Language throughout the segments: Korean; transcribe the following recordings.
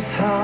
feels.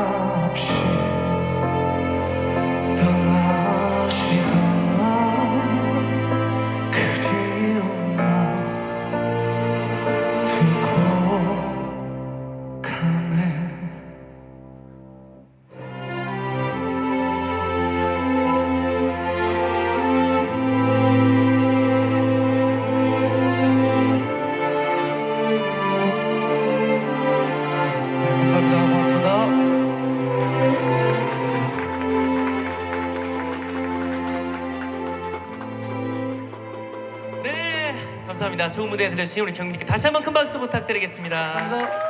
좋은 무대 들려주신 우리 경민님께 다시 한번 큰 박수 부탁드리겠습니다. 감사합니다.